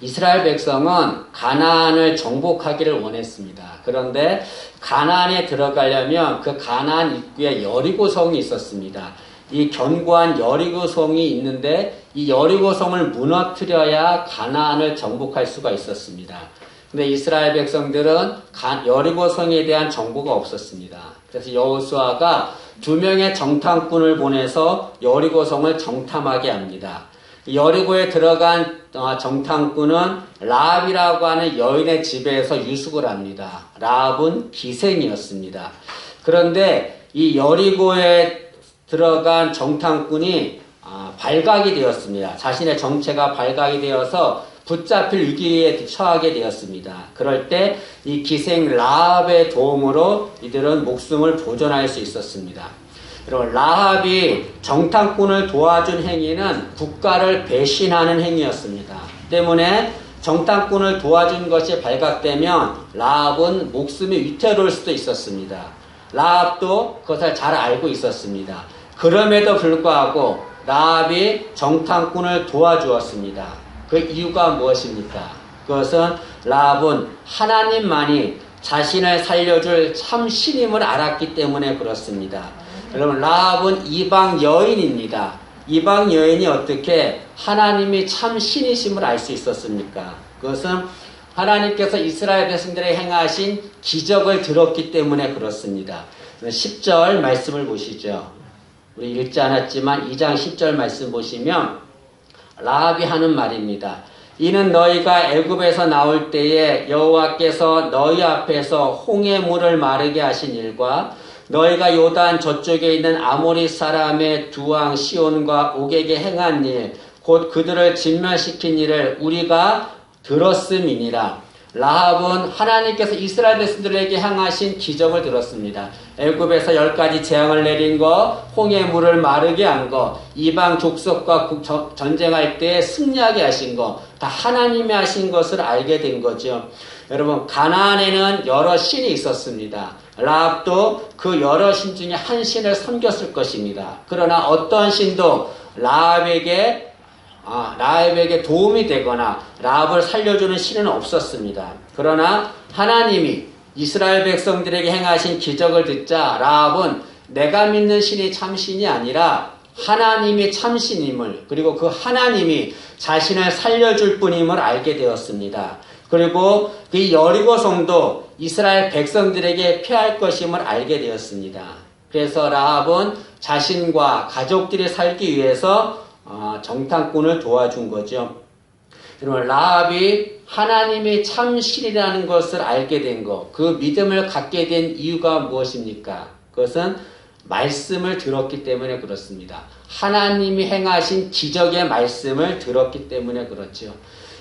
이스라엘 백성은 가나안을 정복하기를 원했습니다. 그런데 가나안에 들어가려면 그 가나안 입구에 여리고성이 있었습니다. 이 견고한 여리고성이 있는데 이 여리고성을 무너뜨려야 가나안을 정복할 수가 있었습니다. 근데 이스라엘 백성들은 여리고성에 대한 정보가 없었습니다. 그래서 여호수아가 두 명의 정탐꾼을 보내서 여리고성을 정탐하게 합니다. 여리고에 들어간 어, 정탐꾼은 라합이라고 하는 여인의 집에서 유숙을 합니다. 라합은 기생이었습니다. 그런데 이 여리고에 들어간 정탐꾼이 아, 발각이 되었습니다. 자신의 정체가 발각이 되어서 붙잡힐 위기에 처하게 되었습니다. 그럴 때 이 기생 라합의 도움으로 이들은 목숨을 보존할 수 있었습니다. 여러분 라합이 정탐꾼을 도와준 행위는 국가를 배신하는 행위였습니다. 때문에 정탐꾼을 도와준 것이 발각되면 라합은 목숨이 위태로울 수도 있었습니다. 라합도 그것을 잘 알고 있었습니다. 그럼에도 불구하고 라합이 정탐꾼을 도와주었습니다. 그 이유가 무엇입니까? 그것은 라합은 하나님만이 자신을 살려줄 참 신임을 알았기 때문에 그렇습니다. 여러분 라합은 이방 여인입니다. 이방 여인이 어떻게 하나님이 참 신이심을 알 수 있었습니까? 그것은 하나님께서 이스라엘 백성들의 행하신 기적을 들었기 때문에 그렇습니다. 10절 말씀을 보시죠. 우리 읽지 않았지만 2장 10절 말씀 보시면 라합이 하는 말입니다. 이는 너희가 애굽에서 나올 때에 여호와께서 너희 앞에서 홍해 물을 마르게 하신 일과 너희가 요단 저쪽에 있는 아모리 사람의 두왕 시온과 옥에게 행한 일, 곧 그들을 진멸시킨 일을 우리가 들었음이니라. 라합은 하나님께서 이스라엘 백성들에게 향하신 기적을 들었습니다. 애굽에서 열 가지 재앙을 내린 거, 홍해 물을 마르게 한 거, 이방 족속과 전쟁할 때 승리하게 하신 거, 다 하나님이 하신 것을 알게 된 거죠. 여러분 가나안에는 여러 신이 있었습니다. 라합도 그 여러 신 중에 한 신을 섬겼을 것입니다. 그러나 어떤 신도 라합에게 아, 라합에게 도움이 되거나 라합을 살려주는 신은 없었습니다. 그러나 하나님이 이스라엘 백성들에게 행하신 기적을 듣자 라합은 내가 믿는 신이 참신이 아니라 하나님이 참신임을 그리고 그 하나님이 자신을 살려줄 뿐임을 알게 되었습니다. 그리고 그 여리고 성도 이스라엘 백성들에게 피할 것임을 알게 되었습니다. 그래서 라합은 자신과 가족들이 살기 위해서 어, 정탐꾼을 도와준 거죠. 여러분 라합이 하나님이 참신이라는 것을 알게 된 것, 그 믿음을 갖게 된 이유가 무엇입니까? 그것은 말씀을 들었기 때문에 그렇습니다. 하나님이 행하신 기적의 말씀을 들었기 때문에 그렇죠.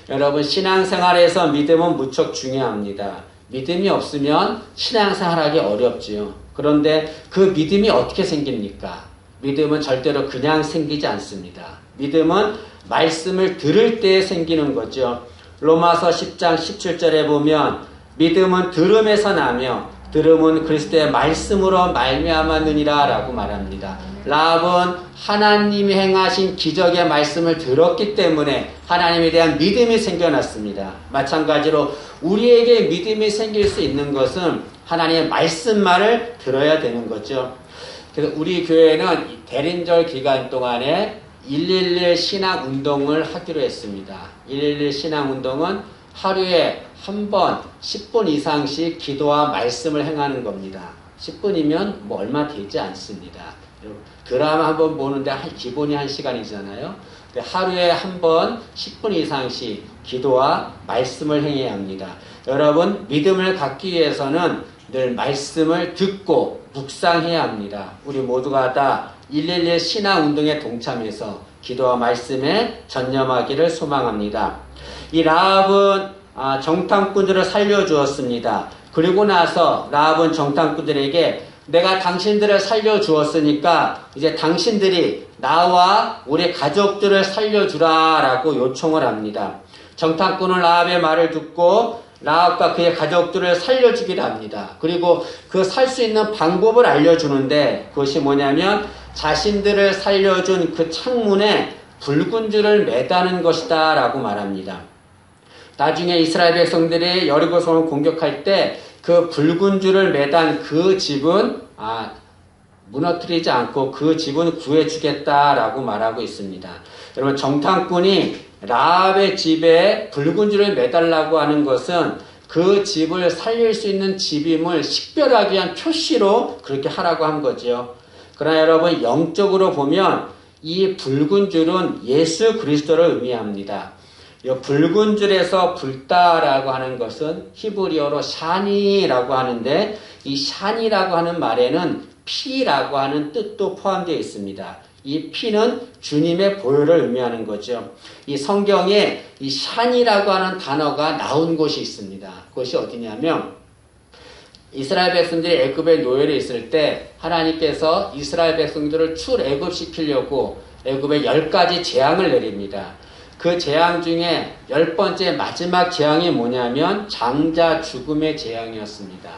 여러분 신앙생활에서 믿음은 무척 중요합니다. 믿음이 없으면 신앙생활하기 어렵지요. 그런데 그 믿음이 어떻게 생깁니까? 믿음은 절대로 그냥 생기지 않습니다. 믿음은 말씀을 들을 때 생기는 거죠. 로마서 10장 17절에 보면 믿음은 들음에서 나며 들음은 그리스도의 말씀으로 말미암았느니라라고 말합니다. 라합은 하나님이 행하신 기적의 말씀을 들었기 때문에 하나님에 대한 믿음이 생겨났습니다. 마찬가지로 우리에게 믿음이 생길 수 있는 것은 하나님의 말씀만을 들어야 되는 거죠. 그래서 우리 교회는 대린절 기간 동안에 111 신앙 운동을 하기로 했습니다. 111 신앙 운동은 하루에 한 번 10분 이상씩 기도와 말씀을 행하는 겁니다. 10분이면 뭐 얼마 되지 않습니다. 드라마 한 번 보는데 한, 기본이 한 시간이잖아요. 하루에 한 번 10분 이상씩 기도와 말씀을 행해야 합니다. 여러분, 믿음을 갖기 위해서는 늘 말씀을 듣고 묵상해야 합니다. 우리 모두가 다 111 신앙 운동에 동참해서 기도와 말씀에 전념하기를 소망합니다. 이 라합은 아, 정탐꾼들을 살려주었습니다. 그리고 나서 라합은 정탐꾼들에게 내가 당신들을 살려주었으니까 이제 당신들이 나와 우리 가족들을 살려주라라고 요청을 합니다. 정탐꾼은 라합의 말을 듣고 라합과 그의 가족들을 살려주기를 합니다. 그리고 그 살 수 있는 방법을 알려주는데 그것이 뭐냐면 자신들을 살려준 그 창문에 붉은 줄을 매다는 것이다 라고 말합니다. 나중에 이스라엘 백성들이 여리고성을 공격할 때 그 붉은 줄을 매단 그 집은 아 무너뜨리지 않고 그 집은 구해주겠다라고 말하고 있습니다. 여러분 정탐꾼이 라합의 집에 붉은 줄을 매달라고 하는 것은 그 집을 살릴 수 있는 집임을 식별하기 위한 표시로 그렇게 하라고 한 거지요. 그러나 여러분 영적으로 보면 이 붉은 줄은 예수 그리스도를 의미합니다. 이 붉은 줄에서 불다라고 하는 것은 히브리어로 샤니라고 하는데 이 샤니라고 하는 말에는 피라고 하는 뜻도 포함되어 있습니다. 이 피는 주님의 보혈을 의미하는 거죠. 이 성경에 이 샨이라고 하는 단어가 나온 곳이 있습니다. 그것이 어디냐면 이스라엘 백성들이 애굽의 노예에 있을 때 하나님께서 이스라엘 백성들을 출애굽시키려고 애굽에 열 가지 재앙을 내립니다. 그 재앙 중에 열 번째 마지막 재앙이 뭐냐면 장자 죽음의 재앙이었습니다.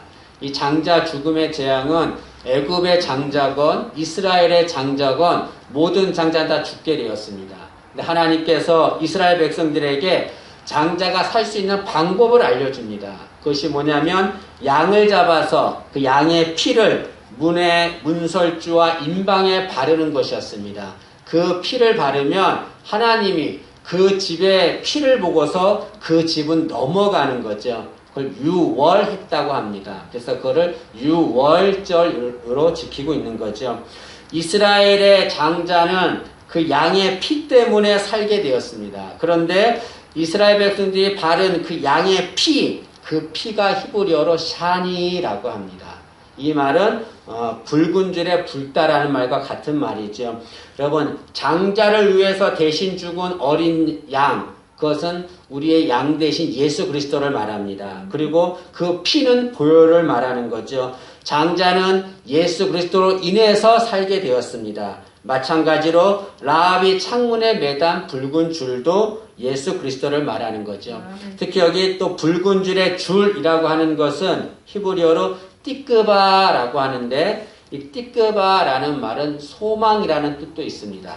이 장자 죽음의 재앙은 애굽의 장자건 이스라엘의 장자건 모든 장자는 다 죽게 되었습니다. 근데 하나님께서 이스라엘 백성들에게 장자가 살 수 있는 방법을 알려줍니다. 그것이 뭐냐면 양을 잡아서 그 양의 피를 문의 문설주와 임방에 바르는 것이었습니다. 그 피를 바르면 하나님이 그 집의 피를 보고서 그 집은 넘어가는 거죠. 그걸 유월했다고 합니다. 그래서 그거를 유월절으로 지키고 있는 거죠. 이스라엘의 장자는 그 양의 피 때문에 살게 되었습니다. 그런데 이스라엘 백성들이 바른 그 양의 피, 그 피가 히브리어로 샤니라고 합니다. 이 말은 어, 붉은 줄에 불다라는 말과 같은 말이죠. 여러분 장자를 위해서 대신 죽은 어린 양 그것은 우리의 양 대신 예수 그리스도를 말합니다. 그리고 그 피는 보혈을 말하는 거죠. 장자는 예수 그리스도로 인해서 살게 되었습니다. 마찬가지로 라합이 창문에 매단 붉은 줄도 예수 그리스도를 말하는 거죠. 특히 여기 또 붉은 줄의 줄이라고 하는 것은 히브리어로 띠끄바라고 하는데 이 띠끄바라는 말은 소망이라는 뜻도 있습니다.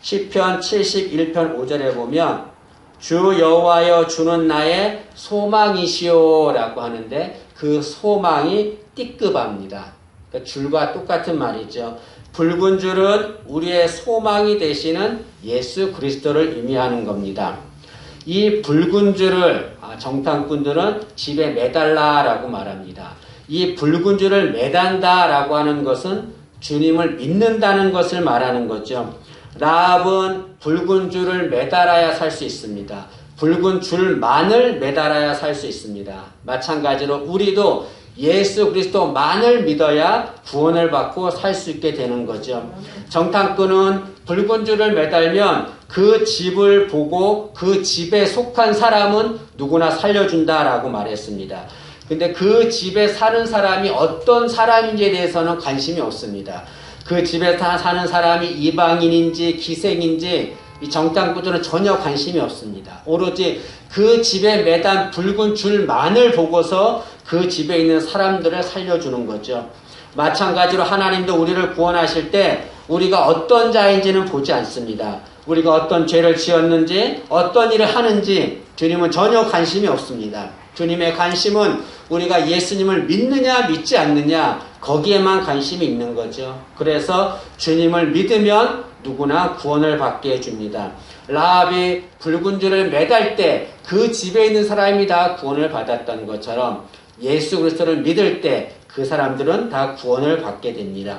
시편 71편 5절에 보면 주 여호와여 주는 나의 소망이시오라고 하는데 그 소망이 띠끄바입니다. 그러니까 줄과 똑같은 말이죠. 붉은 줄은 우리의 소망이 되시는 예수 그리스도를 의미하는 겁니다. 이 붉은 줄을 아, 정탐꾼들은 집에 매달라라고 말합니다. 이 붉은 줄을 매단다라고 하는 것은 주님을 믿는다는 것을 말하는 거죠. 라합은 붉은 줄을 매달아야 살 수 있습니다. 붉은 줄만을 매달아야 살 수 있습니다. 마찬가지로 우리도 예수 그리스도만을 믿어야 구원을 받고 살 수 있게 되는 거죠. 정탐꾼은 붉은 줄을 매달면 그 집을 보고 그 집에 속한 사람은 누구나 살려준다라고 말했습니다. 근데 그 집에 사는 사람이 어떤 사람인지에 대해서는 관심이 없습니다. 그 집에 사는 사람이 이방인인지 기생인지 이 정탐꾼들은 전혀 관심이 없습니다. 오로지 그 집에 매단 붉은 줄만을 보고서 그 집에 있는 사람들을 살려주는 거죠. 마찬가지로 하나님도 우리를 구원하실 때 우리가 어떤 자인지는 보지 않습니다. 우리가 어떤 죄를 지었는지 어떤 일을 하는지 주님은 전혀 관심이 없습니다. 주님의 관심은 우리가 예수님을 믿느냐 믿지 않느냐 거기에만 관심이 있는 거죠. 그래서 주님을 믿으면 누구나 구원을 받게 해줍니다. 라합이 붉은 줄을 매달 때 그 집에 있는 사람이 다 구원을 받았던 것처럼 예수 그리스도를 믿을 때 그 사람들은 다 구원을 받게 됩니다.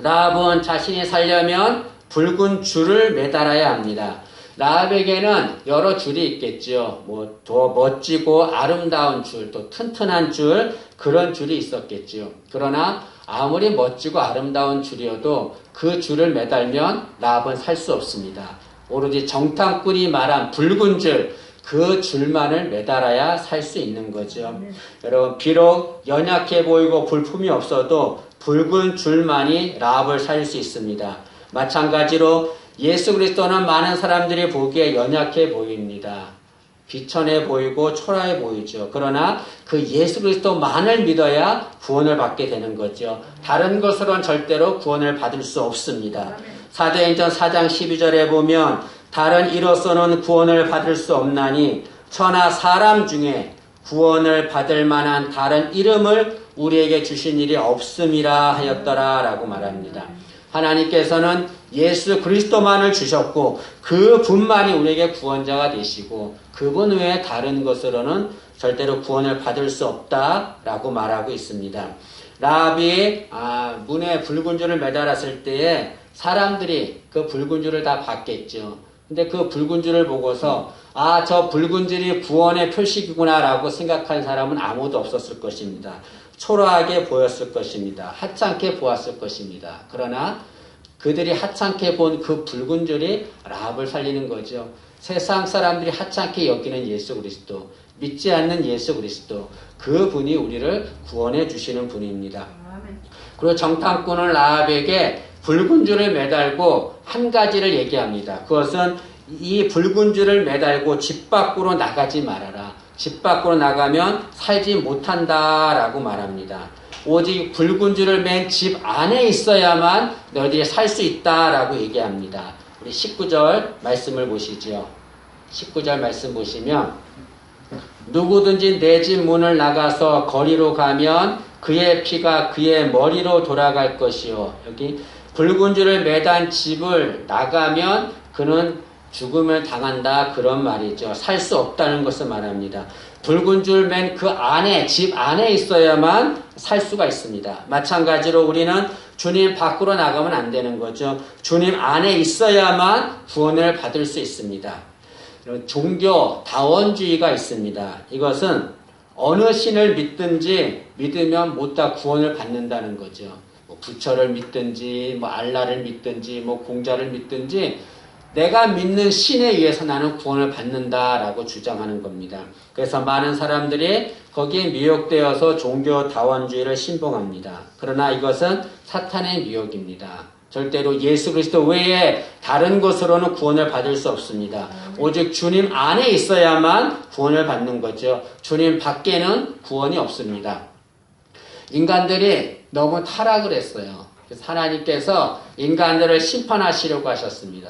라합은 자신이 살려면 붉은 줄을 매달아야 합니다. 라합에게는 여러 줄이 있겠죠. 뭐 더 멋지고 아름다운 줄, 또 튼튼한 줄 그런 줄이 있었겠죠. 그러나 아무리 멋지고 아름다운 줄이어도 그 줄을 매달면 라합은 살 수 없습니다. 오로지 정탐꾼이 말한 붉은 줄, 그 줄만을 매달아야 살 수 있는 거죠. 네. 여러분, 비록 연약해 보이고 불품이 없어도 붉은 줄만이 라합을 살릴 수 있습니다. 마찬가지로 예수 그리스도는 많은 사람들이 보기에 연약해 보입니다. 비천해 보이고 초라해 보이죠. 그러나 그 예수 그리스도만을 믿어야 구원을 받게 되는 거죠. 다른 것으로는 절대로 구원을 받을 수 없습니다. 사도행전 4장 12절에 보면 다른 이로서는 구원을 받을 수 없나니 천하 사람 중에 구원을 받을 만한 다른 이름을 우리에게 주신 일이 없음이라 하였더라 라고 말합니다. 하나님께서는 예수 그리스도만을 주셨고 그 분만이 우리에게 구원자가 되시고 그분 외에 다른 것으로는 절대로 구원을 받을 수 없다라고 말하고 있습니다. 라합이 아, 문에 붉은 줄을 매달았을 때에 사람들이 그 붉은 줄을 다 봤겠죠. 근데 그 붉은 줄을 보고서 아, 저 붉은 줄이 구원의 표식이구나라고 생각한 사람은 아무도 없었을 것입니다. 초라하게 보였을 것입니다. 하찮게 보았을 것입니다. 그러나 그들이 하찮게 본 그 붉은 줄이 라합을 살리는 거죠. 세상 사람들이 하찮게 여기는 예수 그리스도, 믿지 않는 예수 그리스도, 그 분이 우리를 구원해 주시는 분입니다. 그리고 정탐꾼은 라합에게 붉은 줄을 매달고 한 가지를 얘기합니다. 그것은 이 붉은 줄을 매달고 집 밖으로 나가지 말아라. 집 밖으로 나가면 살지 못한다 라고 말합니다. 오직 붉은 줄을 맨 집 안에 있어야만 너희들이 살 수 있다 라고 얘기합니다. 우리 19절 말씀을 보시죠. 19절 말씀 보시면 누구든지 내 집 문을 나가서 거리로 가면 그의 피가 그의 머리로 돌아갈 것이요. 여기 붉은 줄을 매단 집을 나가면 그는 죽음을 당한다 그런 말이죠. 살 수 없다는 것을 말합니다. 붉은 줄 맨 그 안에 집 안에 있어야만 살 수가 있습니다. 마찬가지로 우리는 주님 밖으로 나가면 안 되는 거죠. 주님 안에 있어야만 구원을 받을 수 있습니다. 종교 다원주의가 있습니다. 이것은 어느 신을 믿든지 믿으면 못다 구원을 받는다는 거죠. 뭐 부처를 믿든지 뭐 알라를 믿든지 뭐 공자를 믿든지 내가 믿는 신에 의해서 나는 구원을 받는다라고 주장하는 겁니다. 그래서 많은 사람들이 거기에 미혹되어서 종교 다원주의를 신봉합니다. 그러나 이것은 사탄의 미혹입니다. 절대로 예수 그리스도 외에 다른 것으로는 구원을 받을 수 없습니다. 오직 주님 안에 있어야만 구원을 받는 거죠. 주님 밖에는 구원이 없습니다. 인간들이 너무 타락을 했어요. 하나님께서 인간들을 심판하시려고 하셨습니다.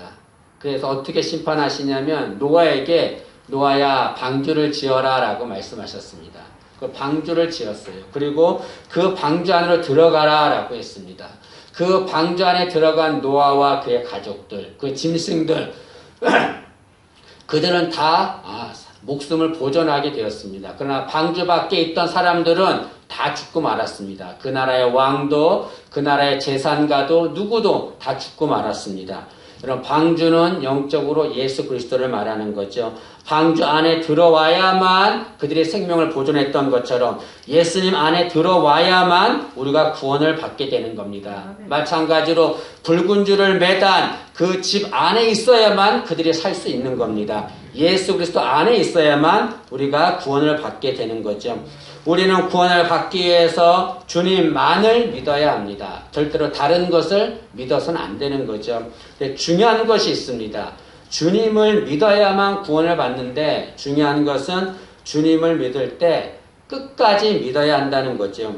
그래서 어떻게 심판하시냐면 노아에게 노아야 방주를 지어라 라고 말씀하셨습니다. 그 방주를 지었어요. 그리고 그 방주 안으로 들어가라 라고 했습니다. 그 방주 안에 들어간 노아와 그의 가족들, 그 짐승들, 그들은 다 아, 목숨을 보존하게 되었습니다. 그러나 방주 밖에 있던 사람들은 다 죽고 말았습니다. 그 나라의 왕도, 그 나라의 재산가도 누구도 다 죽고 말았습니다. 그럼 방주는 영적으로 예수 그리스도를 말하는 거죠. 방주 안에 들어와야만 그들의 생명을 보존했던 것처럼 예수님 안에 들어와야만 우리가 구원을 받게 되는 겁니다. 마찬가지로 붉은 줄을 매단 그 집 안에 있어야만 그들이 살 수 있는 겁니다. 예수 그리스도 안에 있어야만 우리가 구원을 받게 되는 거죠. 우리는 구원을 받기 위해서 주님만을 믿어야 합니다. 절대로 다른 것을 믿어서는 안 되는 거죠. 중요한 것이 있습니다. 주님을 믿어야만 구원을 받는데 중요한 것은 주님을 믿을 때 끝까지 믿어야 한다는 거죠.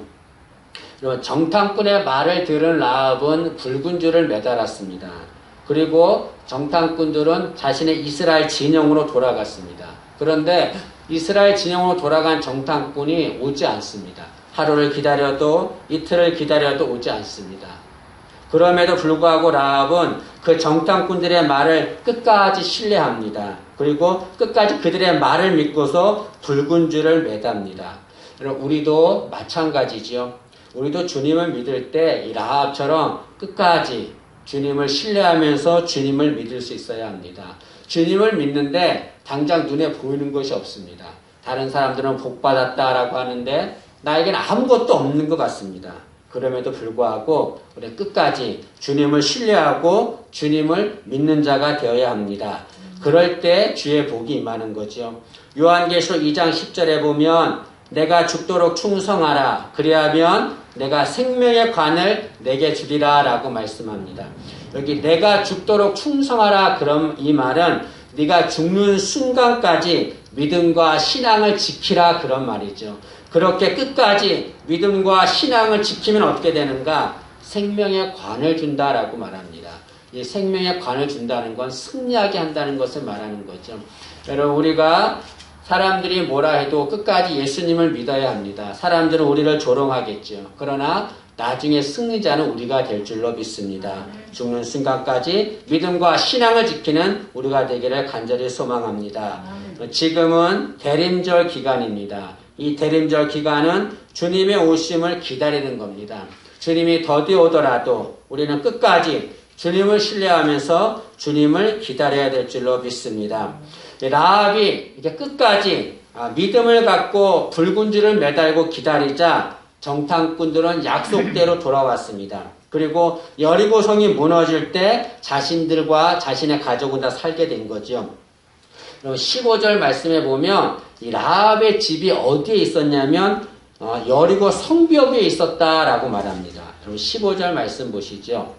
정탐꾼의 말을 들은 라합은 붉은 줄을 매달았습니다. 그리고 정탐꾼들은 자신의 이스라엘 진영으로 돌아갔습니다. 그런데 이스라엘 진영으로 돌아간 정탐꾼이 오지 않습니다. 하루를 기다려도 이틀을 기다려도 오지 않습니다. 그럼에도 불구하고 라합은 그 정탐꾼들의 말을 끝까지 신뢰합니다. 그리고 끝까지 그들의 말을 믿고서 붉은 줄을 매답니다. 우리도 마찬가지죠. 우리도 주님을 믿을 때 이 라합처럼 끝까지 주님을 신뢰하면서 주님을 믿을 수 있어야 합니다. 주님을 믿는데 당장 눈에 보이는 것이 없습니다. 다른 사람들은 복 받았다라고 하는데 나에게는 아무것도 없는 것 같습니다. 그럼에도 불구하고 우리 끝까지 주님을 신뢰하고 주님을 믿는 자가 되어야 합니다. 그럴 때 주의 복이 임하는 거죠. 요한계시록 2장 10절에 보면 내가 죽도록 충성하라. 그리하면 내가 생명의 관을 내게 주리라 라고 말씀합니다. 여기 내가 죽도록 충성하라 그럼 이 말은 네가 죽는 순간까지 믿음과 신앙을 지키라 그런 말이죠. 그렇게 끝까지 믿음과 신앙을 지키면 어떻게 되는가? 생명의 관을 준다라고 말합니다. 이 생명의 관을 준다는 건 승리하게 한다는 것을 말하는 거죠. 여러분 우리가 사람들이 뭐라 해도 끝까지 예수님을 믿어야 합니다. 사람들은 우리를 조롱하겠죠. 그러나 나중에 승리자는 우리가 될 줄로 믿습니다. 죽는 순간까지 믿음과 신앙을 지키는 우리가 되기를 간절히 소망합니다. 지금은 대림절 기간입니다. 이 대림절 기간은 주님의 오심을 기다리는 겁니다. 주님이 더디 오더라도 우리는 끝까지 주님을 신뢰하면서 주님을 기다려야 될 줄로 믿습니다. 라합이 이제 끝까지 아, 믿음을 갖고 붉은 줄을 매달고 기다리자 정탐꾼들은 약속대로 돌아왔습니다. 그리고 여리고 성이 무너질 때 자신들과 자신의 가족은 다 살게 된 거죠. 15절 말씀에 보면 이 라합의 집이 어디에 있었냐면 어, 여리고 성벽에 있었다라고 말합니다. 그럼 15절 말씀 보시죠.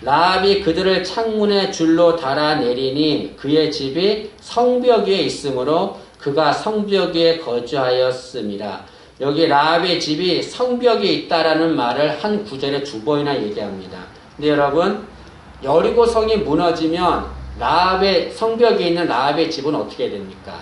라합이 그들을 창문에 줄로 달아내리니 그의 집이 성벽 위에 있으므로 그가 성벽 위에 거주하였습니다. 여기 라합의 집이 성벽에 있다라는 말을 한 구절에 두 번이나 얘기합니다. 근데 여러분 여리고 성이 무너지면 라합의 성벽에 있는 라합의 집은 어떻게 됩니까?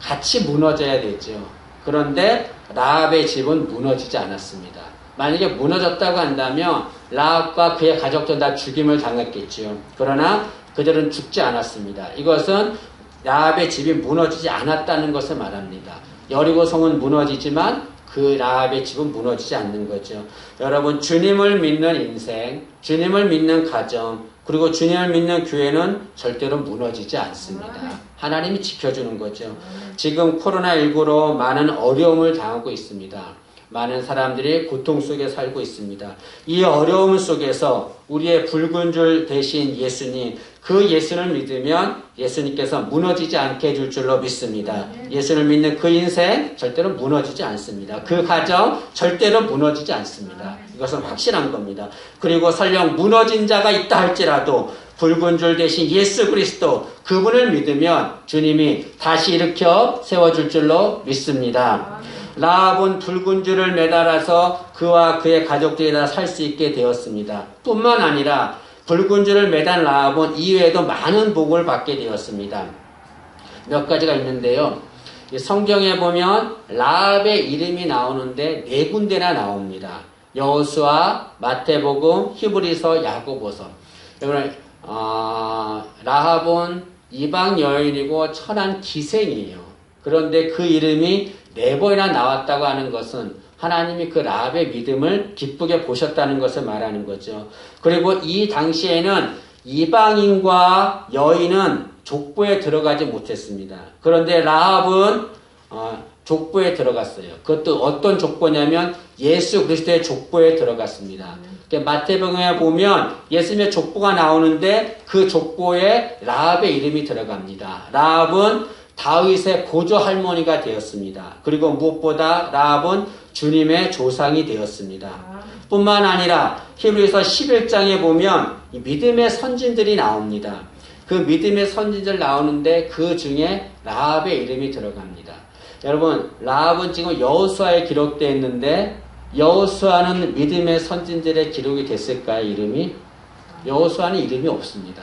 같이 무너져야 되죠. 그런데 라합의 집은 무너지지 않았습니다. 만약에 무너졌다고 한다면 라합과 그의 가족들 다 죽임을 당했겠지요. 그러나 그들은 죽지 않았습니다. 이것은 라합의 집이 무너지지 않았다는 것을 말합니다. 여리고 성은 무너지지만 그 라합의 집은 무너지지 않는 거죠. 여러분 주님을 믿는 인생, 주님을 믿는 가정, 그리고 주님을 믿는 교회는 절대로 무너지지 않습니다. 하나님이 지켜주는 거죠. 지금 코로나19로 많은 어려움을 당하고 있습니다. 많은 사람들이 고통 속에 살고 있습니다. 이 어려움 속에서 우리의 붉은 줄 대신 예수님, 그 예수를 믿으면 예수님께서 무너지지 않게 해줄 줄로 믿습니다. 예수를 믿는 그 인생 절대로 무너지지 않습니다. 그 가정 절대로 무너지지 않습니다. 이것은 확실한 겁니다. 그리고 설령 무너진 자가 있다 할지라도 붉은 줄 대신 예수 그리스도 그분을 믿으면 주님이 다시 일으켜 세워줄 줄로 믿습니다. 라합은 붉은 줄을 매달아서 그와 그의 가족들이 다살수 있게 되었습니다. 뿐만 아니라 줄을 매단 라합은 이외에도 많은 복을 받게 되었습니다. 몇 가지가 있는데요. 성경에 보면 라합의 이름이 나오는데 네 군데나 나옵니다. 여호수아, 마태복음, 히브리서, 야고보서. 여러분 어, 라합은 이방 여인이고 천한 기생이에요. 그런데 그 이름이 네 번이나 나왔다고 하는 것은 하나님이 그 라합의 믿음을 기쁘게 보셨다는 것을 말하는 거죠. 그리고 이 당시에는 이방인과 여인은 족보에 들어가지 못했습니다. 그런데 라합은 어, 족보에 들어갔어요. 그것도 어떤 족보냐면 예수 그리스도의 족보에 들어갔습니다. 그러니까 마태복음에 보면 예수님의 족보가 나오는데 그 족보에 라합의 이름이 들어갑니다. 라합은 다윗의 고조 할머니가 되었습니다. 그리고 무엇보다 라합은 주님의 조상이 되었습니다. 뿐만 아니라 히브리서 11장에 보면 믿음의 선진들이 나옵니다. 그 믿음의 선진들 나오는데 그 중에 라합의 이름이 들어갑니다. 여러분 라합은 지금 여호수아에 기록되어 있는데 여호수아는 믿음의 선진들의 기록이 됐을까요? 이름이? 여호수아는 이름이 없습니다.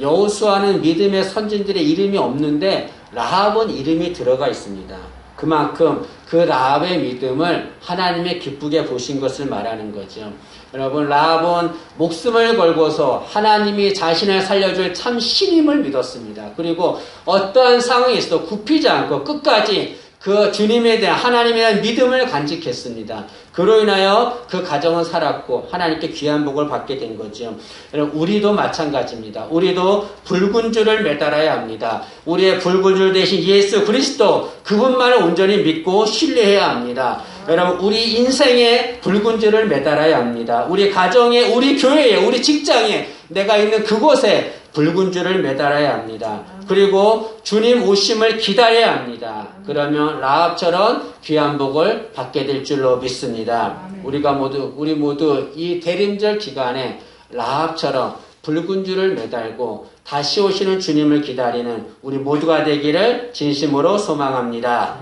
여호수아는 믿음의 선진들의 이름이 없는데 라합은 이름이 들어가 있습니다. 그만큼 그 라합의 믿음을 하나님의 기쁘게 보신 것을 말하는 거죠. 여러분 라합은 목숨을 걸고서 하나님이 자신을 살려줄 참 신임을 믿었습니다. 그리고 어떠한 상황에서도 굽히지 않고 끝까지 그 주님에 대한 하나님에 대한 믿음을 간직했습니다. 그로 인하여 그 가정은 살았고 하나님께 귀한 복을 받게 된 거죠. 우리도 마찬가지입니다. 우리도 붉은 줄을 매달아야 합니다. 우리의 붉은 줄 대신 예수 그리스도 그분만을 온전히 믿고 신뢰해야 합니다. 여러분 우리 인생에 붉은 줄을 매달아야 합니다. 우리 가정에 우리 교회에 우리 직장에 내가 있는 그곳에 붉은 줄을 매달아야 합니다. 그리고 주님 오심을 기다려야 합니다. 그러면 라합처럼 귀한 복을 받게 될 줄로 믿습니다. 우리가 모두 우리 모두 이 대림절 기간에 라합처럼 붉은 줄을 매달고 다시 오시는 주님을 기다리는 우리 모두가 되기를 진심으로 소망합니다.